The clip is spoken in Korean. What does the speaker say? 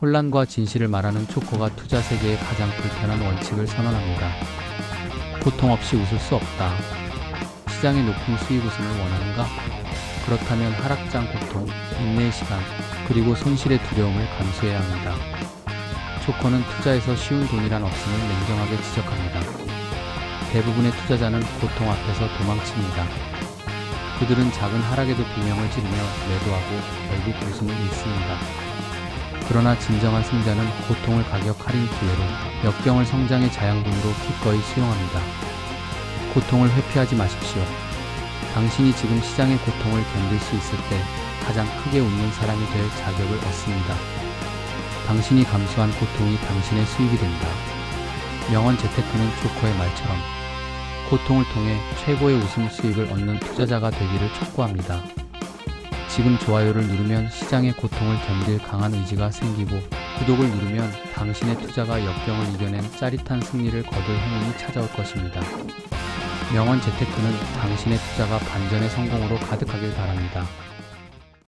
혼란과 진실을 말하는 초코가 투자 세계의 가장 불편한 원칙을 선언합니다. 고통 없이 웃을 수 없다. 시장의 높은 수익 웃음을 원하는가? 그렇다면 하락장 고통, 인내의 시간, 그리고 손실의 두려움을 감수해야 합니다. 초코는 투자에서 쉬운 돈이란 없음을 냉정하게 지적합니다. 대부분의 투자자는 고통 앞에서 도망칩니다. 그들은 작은 하락에도 비명을 지르며 매도하고 결국 웃음을 잃습니다. 그러나 진정한 승자는 고통을 가격 할인 기회로 역경을 성장의 자양분으로 기꺼이 수용합니다. 고통을 회피하지 마십시오. 당신이 지금 시장의 고통을 견딜 수 있을 때 가장 크게 웃는 사람이 될 자격을 얻습니다. 당신이 감수한 고통이 당신의 수익이 된다. 명언 재테크는 조커의 말처럼 고통을 통해 최고의 웃음 수익을 얻는 투자자가 되기를 촉구합니다. 지금 좋아요를 누르면 시장의 고통을 견딜 강한 의지가 생기고 구독을 누르면 당신의 투자가 역경을 이겨낸 짜릿한 승리를 거둘 행운이 찾아올 것입니다. 명언 재테크는 당신의 투자가 반전의 성공으로 가득하길 바랍니다.